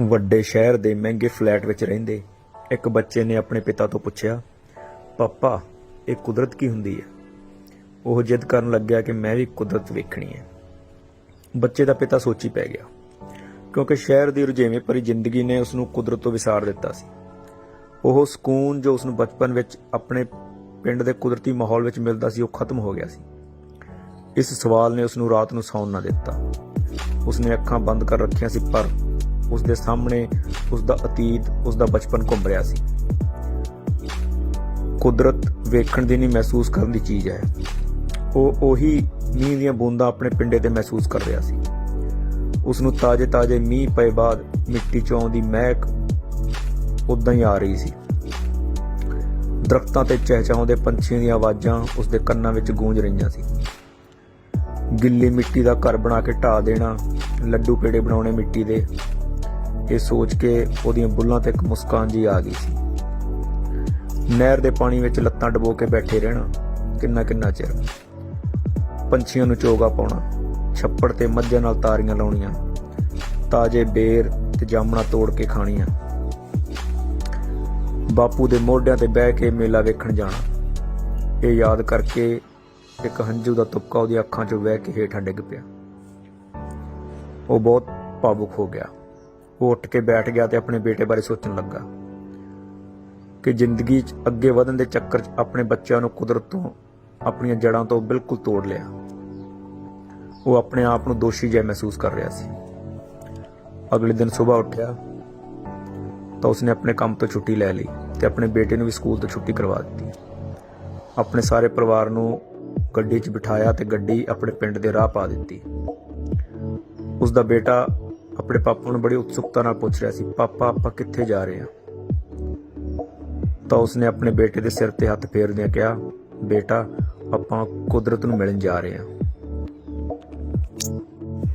ਵੱਡੇ ਸ਼ਹਿਰ ਦੇ ਮਹਿੰਗੇ ਫਲੈਟ ਵਿੱਚ ਰਹਿੰਦੇ ਇੱਕ ਬੱਚੇ ਨੇ ਆਪਣੇ ਪਿਤਾ ਤੋਂ ਪੁੱਛਿਆ, ਪਾਪਾ, ਇਹ ਕੁਦਰਤ ਕੀ ਹੁੰਦੀ ਹੈ? ਉਹ ਜਿੱਦ ਕਰਨ ਲੱਗਿਆ ਕਿ ਮੈਂ ਵੀ ਕੁਦਰਤ ਵੇਖਣੀ ਹੈ। ਬੱਚੇ ਦਾ ਪਿਤਾ ਸੋਚੀ ਪੈ ਗਿਆ, ਕਿਉਂਕਿ ਸ਼ਹਿਰ ਦੀ ਰੁਝੇਵੇਂ ਭਰੀ ਜ਼ਿੰਦਗੀ ਨੇ ਉਸ ਨੂੰ ਕੁਦਰਤ ਤੋਂ ਵਿਸਾਰ ਦਿੱਤਾ ਸੀ। ਉਹ ਸਕੂਨ ਜੋ ਉਸ ਨੂੰ ਬਚਪਨ ਵਿੱਚ ਆਪਣੇ ਪਿੰਡ ਦੇ ਕੁਦਰਤੀ ਮਾਹੌਲ ਵਿੱਚ ਮਿਲਦਾ ਸੀ, ਉਹ ਖਤਮ ਹੋ ਗਿਆ ਸੀ। ਇਸ ਸਵਾਲ ਨੇ ਉਸ ਨੂੰ ਰਾਤ ਨੂੰ ਸੌਣ ਨਾ ਦਿੱਤਾ। ਉਸਨੇ ਅੱਖਾਂ ਬੰਦ ਕਰ ਰੱਖੀਆਂ ਸੀ, ਪਰ ਉਸ ਦੇ ਸਾਹਮਣੇ ਉਸ ਦਾ ਅਤੀਤ ਉਸ ਦਾ ਬਚਪਨ ਘੁੰਮ ਰਿਹਾ ਸੀ। ਕੁਦਰਤ ਵੇਖਣ ਦੀ ਨਹੀਂ ਮਹਿਸੂਸ ਕਰਨ ਦੀ ਚੀਜ਼ ਹੈ। ਉਹ ਉਹੀ ਮੀਂਹ ਦੀਆਂ ਬੂੰਦਾਂ ਆਪਣੇ ਪਿੰਡੇ ਤੇ ਮਹਿਸੂਸ ਕਰ ਰਿਹਾ ਸੀ। ਉਸ ਨੂੰ ਤਾਜ਼ੇ-ਤਾਜ਼ੇ ਮੀਂਹ ਪਏ ਬਾਅਦ ਮਿੱਟੀ ਚੋਂ ਆਉਂਦੀ ਮਹਿਕ ਉਦਾਂ ਹੀ ਆ ਰਹੀ ਸੀ। ਦਰਖਤਾਂ ਤੇ ਚਹਿਚਹਾਉਂਦੇ ਪੰਛੀਆਂ ਦੀਆਂ ਆਵਾਜ਼ਾਂ ਉਸ ਦੇ ਕੰਨਾਂ ਵਿੱਚ ਗੂੰਜ ਰਹੀਆਂ ਸੀ। ਗਿੱਲੀ ਮਿੱਟੀ ਦਾ ਘਰ ਬਣਾ ਕੇ ਢਾ ਦੇਣਾ ਲੱਡੂ ਪੇੜੇ ਬਣਾਉਣੇ ਮਿੱਟੀ ਦੇ ਇਹ ਸੋਚ ਕੇ ਉਹਦੀਆਂ ਬੁੱਲਾਂ ਤੇ ਇੱਕ ਮੁਸਕਾਨ ਜੀ ਆ ਗਈ ਸੀ। ਨਹਿਰ ਦੇ ਪਾਣੀ ਵਿੱਚ ਲੱਤਾਂ ਡਬੋ ਕੇ ਬੈਠੇ ਰਹਿਣਾ ਕਿੰਨਾ ਕਿੰਨਾ ਚਿਰ। ਪੰਛੀਆਂ ਨੂੰ ਚੋਗਾ ਪਾਉਣਾ, ਛੱਪੜ ਤੇ ਮੱਝਾਂ ਨਾਲ ਤਾਰੀਆਂ ਲਾਉਣੀਆਂ, ਤਾਜੇ ਬੇਰ ਤੇ ਜਾਮਣਾ ਤੋੜ ਕੇ ਖਾਣੀਆਂ। ਬਾਪੂ ਦੇ ਮੋਢਿਆਂ ਤੇ ਬਹਿ ਕੇ ਮੇਲਾ ਵੇਖਣ ਜਾਣਾ। ਇਹ ਯਾਦ ਕਰਕੇ ਇੱਕ ਹੰਝੂ ਦਾ ਤੁਪਕਾ ਉਹਦੀ ਅੱਖਾਂ 'ਚੋਂ ਵਹਿ ਕੇ ਹੇਠਾਂ ਡਿੱਗ ਪਿਆ। ਉਹ ਬਹੁਤ ਭਾਵੁਕ ਹੋ ਗਿਆ। ਉਹ ਉੱਠ ਕੇ ਬੈਠ ਗਿਆ ਤੇ ਆਪਣੇ ਬੇਟੇ ਬਾਰੇ ਸੋਚਣ ਲੱਗਾ ਕਿ ਜ਼ਿੰਦਗੀ 'ਚ ਅੱਗੇ ਵਧਣ ਦੇ ਚੱਕਰ 'ਚ ਆਪਣੇ ਬੱਚਿਆਂ ਨੂੰ ਕੁਦਰਤ ਤੋਂ, ਆਪਣੀਆਂ ਜੜ੍ਹਾਂ ਤੋਂ ਬਿਲਕੁਲ ਤੋੜ ਲਿਆ। ਉਹ ਆਪਣੇ ਆਪ ਨੂੰ ਦੋਸ਼ੀ ਜਿਹਾ ਮਹਿਸੂਸ ਕਰ ਰਿਹਾ ਸੀ। ਅਗਲੇ ਦਿਨ ਸਵੇਰ ਉੱਠਿਆ ਤਾਂ ਉਸਨੇ ਆਪਣੇ ਕੰਮ ਤੋਂ ਛੁੱਟੀ ਲੈ ਲਈ ਤੇ ਆਪਣੇ ਬੇਟੇ ਨੂੰ ਵੀ ਸਕੂਲ ਤੋਂ ਛੁੱਟੀ ਕਰਵਾ ਦਿੱਤੀ। ਆਪਣੇ ਸਾਰੇ ਪਰਿਵਾਰ ਨੂੰ ਗੱਡੀ 'ਚ ਬਿਠਾਇਆ ਤੇ ਗੱਡੀ ਆਪਣੇ ਪਿੰਡ ਦੇ ਰਾਹ ਪਾ ਦਿੱਤੀ। ਉਸ ਦਾ ਬੇਟਾ ਆਪਣੇ ਪਾਪਾ ਨੂੰ ਬੜੀ ਉਤਸੁਕਤਾ ਨਾਲ ਪੁੱਛ ਰਿਹਾ ਸੀ, ਪਾਪਾ, ਆਪਾਂ ਕਿੱਥੇ ਜਾ ਰਹੇ ਹਾਂ? ਤਾਂ ਉਸਨੇ ਆਪਣੇ ਬੇਟੇ ਦੇ ਸਿਰ ਤੇ ਹੱਥ ਫੇਰਦਿਆਂ ਕਿਹਾ, ਬੇਟਾ, ਆਪਾਂ ਕੁਦਰਤ ਨੂੰ ਮਿਲਣ ਜਾ ਰਹੇ ਹਾਂ।